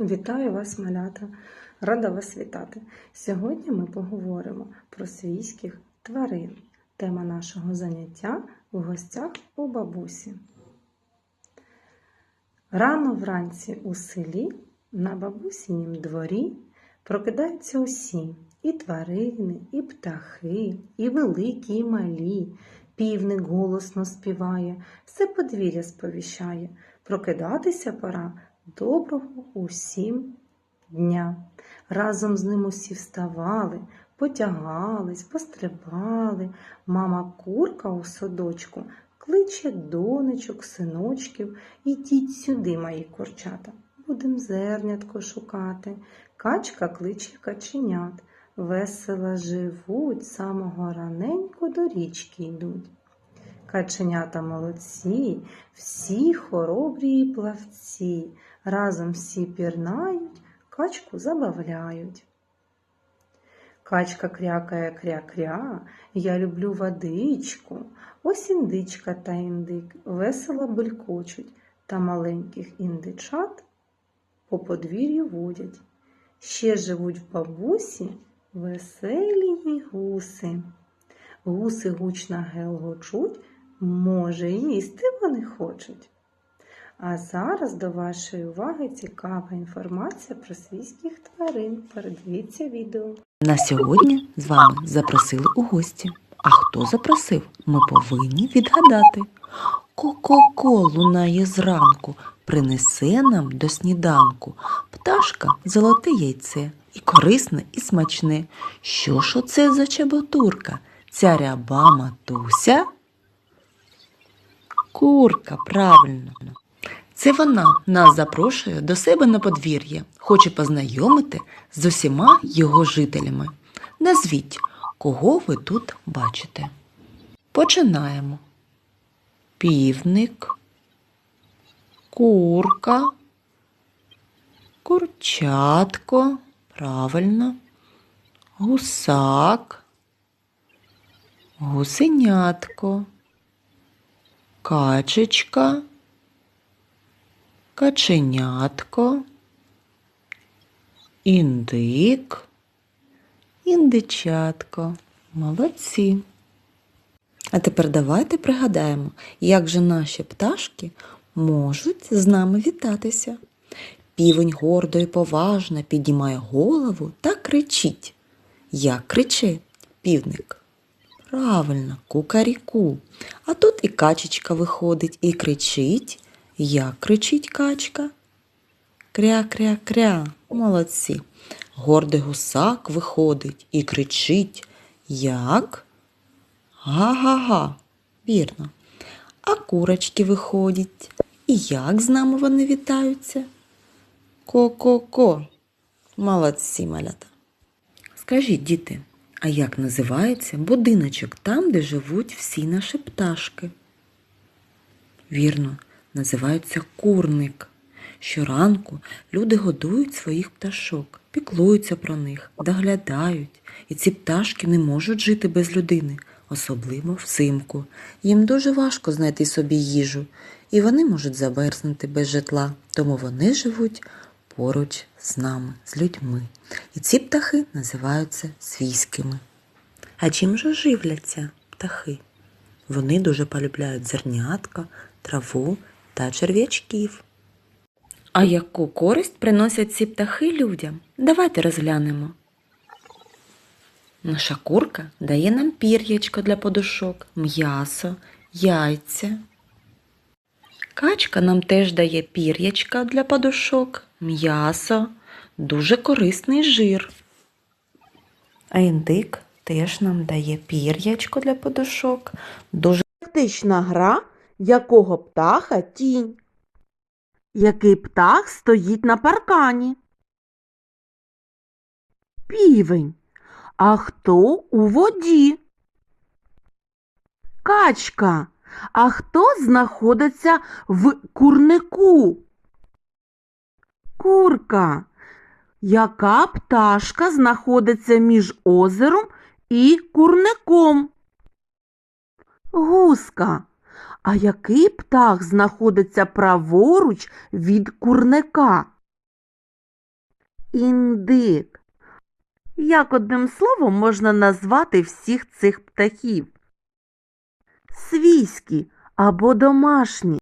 Вітаю вас, малята! Рада вас вітати! Сьогодні ми поговоримо про свійських тварин. Тема нашого заняття в гостях у бабусі. Рано вранці у селі на бабусінім дворі прокидаються усі і тварини, і птахи, і великі, і малі. Півник голосно співає, все подвір'я сповіщає. Прокидатися пора доброго усім дня. Разом з ним усі вставали, потягались, пострибали. Мама курка у садочку кличе донечок, синочків, ідіть сюди, мої курчата. Будем зернятко шукати. Качка кличе каченят. Весело живуть, самого раненько до річки йдуть. Каченята молодці, всі хоробрі плавці, разом всі пірнають, качку забавляють. Качка крякає кря-кря, я люблю водичку. Ось індичка та індик весело белькочуть, та маленьких індичат по подвір'ю водять. Ще живуть в бабусі веселі гуси. Гуси гучно гелгочуть, може, їсти вони хочуть. А зараз до вашої уваги цікава інформація про свійських тварин. Передивіться відео. На сьогодні з вами запросили у гості. А хто запросив, ми повинні відгадати. Ко-ко-ко лунає зранку, принесе нам до сніданку. Пташка золоте яйце, і корисне, і смачне. Що ж оце за чеботурка? Ця ряба матуся? Курка, правильно. Це вона нас запрошує до себе на подвір'я, хоче познайомити з усіма його жителями. Назвіть, кого ви тут бачите. Починаємо. Півник, курка, курчатко, правильно, гусак, гусенятко, качечка, каченятко, індик, індичатко. Молодці. А тепер давайте пригадаємо, як же наші пташки можуть з нами вітатися. Півень гордо і поважно піднімає голову та кричить. Як кричить півник? Правильно, кукаріку. А тут і качечка виходить і кричить. Як кричить качка? Кря-кря-кря. Молодці. Гордий гусак виходить і кричить. Як? Га-га-га. Вірно. А курочки виходять. І як з нами вони вітаються? Ко-ко-ко. Молодці, малята. Скажіть, діти, а як називається будиночок там, де живуть всі наші пташки? Вірно, називається курник. Щоранку люди годують своїх пташок, піклуються про них, доглядають, і ці пташки не можуть жити без людини, особливо взимку. Їм дуже важко знайти собі їжу, і вони можуть замерзнути без житла, тому вони живуть поруч з нами, з людьми. І ці птахи називаються свійськими. А чим же живляться птахи? Вони дуже полюбляють зернятка, траву та черв'ячків. А яку користь приносять ці птахи людям? Давайте розглянемо. Наша курка дає нам пір'ячко для подушок, м'ясо, яйця. Качка нам теж дає пір'ячка для подушок, м'ясо, дуже корисний жир. А індик теж нам дає пір'ячко для подушок, дуже Тактична гра, якого птаха тінь. Який птах стоїть на паркані? Півень. А хто у воді? Качка. А хто знаходиться в курнику? Курка. Яка пташка знаходиться між озером і курником? Гуска. А який птах знаходиться праворуч від курника? індик. Як одним словом можна назвати всіх цих птахів? Свійські або домашні.